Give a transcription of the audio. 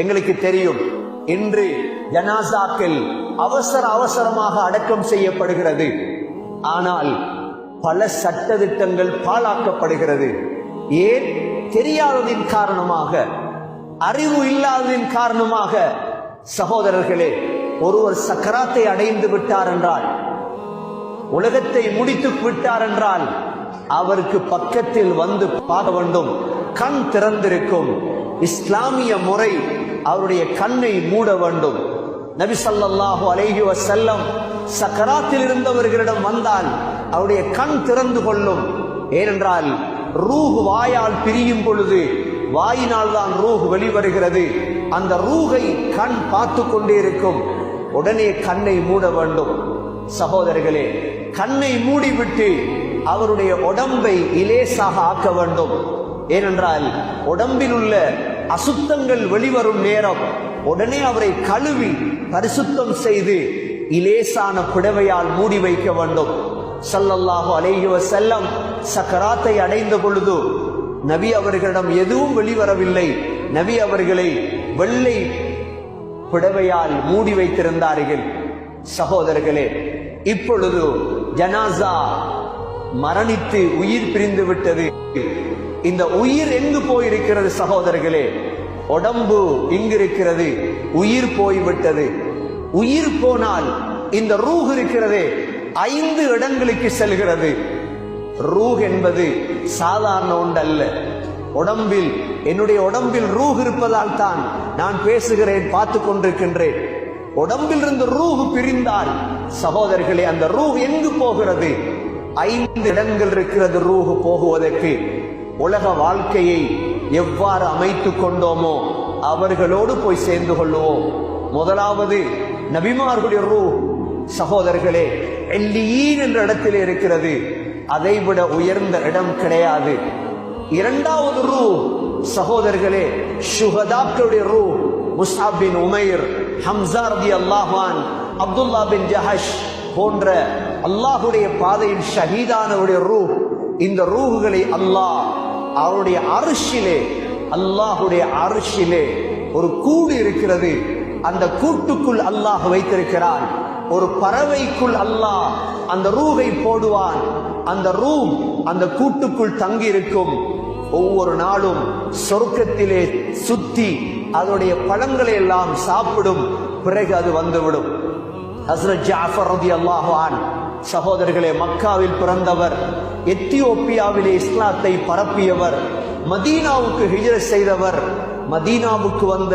எங்களுக்கு தெரியும். இன்று ஜனாசாக்கள் அவசர அவசரமாக அடக்கம் செய்யப்படுகிறது. ஆனால் பல சட்டதிட்டங்கள் பாழாக்கப்படுகிறது. ஏன்? தெரியாததின் காரணமாக அறிவு இல்லாததின் காரணமாக. சகோதரர்களே ஒருவர் சக்கராத்தை அடைந்து விட்டார் என்றால் உலகத்தை முடித்து விட்டார் என்றால் அவருக்கு பக்கத்தில் வந்து பார்க்க வேண்டும். கண் திறந்திருக்கும். இஸ்லாமிய முறை அவருடைய கண்ணை மூட வேண்டும். நபி சல்லாஹு அலைஹி வசல்லம் சக்கராத்தில் இருந்தவர்களிடம் வந்தால் அவருடைய கண் திறந்து கொள்ளும். ஏனென்றால் ரூஹ் வாயால் பிரியும் பொழுது வாயினால் தான் ரூஹ் வெளிவருகிறது. அந்த ரூகை கண் பார்த்து கொண்டே இருக்கும். உடனே கண்ணை மூட வேண்டும். சகோதரர்களே கண்ணை மூடிவிட்டு அவருடைய உடம்பை இலேசாக ஆக்க வேண்டும். ஏனென்றால் உடம்பில் உள்ள அசுத்தங்கள் வெளிவரும் நேரம் உடனே அவரை கழுவி பரிசுத்தம் செய்து இலேசான புடவையால் மூடி வைக்க வேண்டும். ஸல்லல்லாஹு அலேஹுவ செல்லம் சக்கராத்தை அடைந்த பொழுது நபி அவர்களிடம் எதுவும் வெளிவரவில்லை. நபி அவர்களை வெள்ளை புடவையால் மூடி வைத்திருந்தார்கள். சகோதரர்களே இப்பொழுது ஜனாசா மரணித்து உயிர் பிரிந்து விட்டது. இந்த உயிர் எங்கு போயிருக்கிறது சகோதரர்களே? உடம்பு இங்கு இருக்கிறது உயிர் போய்விட்டது. உயிர் போனால் இந்த ரூஹ் இருக்கிறதே ஐந்து இடங்களுக்கு செல்கிறது. ரூஹ் என்பது சாதாரண ஒன்றல்ல. உடம்பில் என்னுடைய உடம்பில் ரூஹ் இருப்பதால் தான் நான் பேசுகிறேன் பார்த்து கொண்டிருக்கின்றேன். உடம்பில் இருந்து ரூஹ் பிரிந்தால் சகோதரர்களே அந்த ரூஹ் எங்கு போகிறது? ஐந்து இடங்கள் இருக்கிறது ரூஹ் போகுவதற்கு. உலக வாழ்க்கையை எவ்வாறு அமைத்து கொண்டோமோ அவர்களோடு போய் சேர்ந்து கொள்ளுவோம். முதலாவது நபிமார்களுடைய ரூ சகோதரர்களே எல்லியின் என்ற இடத்தில் இருக்கிறது. அதைவிட உயர்ந்த இடம் கிடையாது. இரண்டாவது ரூ சகோதரர்களே சுகதாக்களுடைய ரூ முசாப் பின் உமைர் ஹம்சார் ரதி அல்லாஹான் அப்துல்லா பின் ஜஹஷ் போன்ற அல்லாஹுடைய பாதையில் ஷஹீதானவருடைய ரூ இந்த ரூஹுகளை அல்லாஹ் அவருடைய அரிசிலே அல்லாஹுடைய அரிசிலே ஒரு கூடு இருக்கிறது. அந்த கூட்டுக்குள் அல்லாஹ் வைத்திருக்கிறான். ஒரு பறவைக்குள் அல்லாஹ் அந்த ரூகை போடுவான். அந்த ரூம் அந்த கூட்டுக்குள் தங்கி இருக்கும் ஒவ்வொரு நாளும் சொர்க்கத்திலே சுத்தி அதனுடைய பழங்களை எல்லாம் சாப்பிடும். பிறகு அது வந்துவிடும். ஹஸ்ரத் ஜாஃபர் ரதி அல்லாஹான் சகோதரர்களே மக்காவில் பிறந்தவர் எத்தியோப்பியாவிலே இஸ்லாத்தை பரப்பியவர் மதீனாவுக்கு ஹிஜர செய்தவர் மதீனாவுக்கு வந்த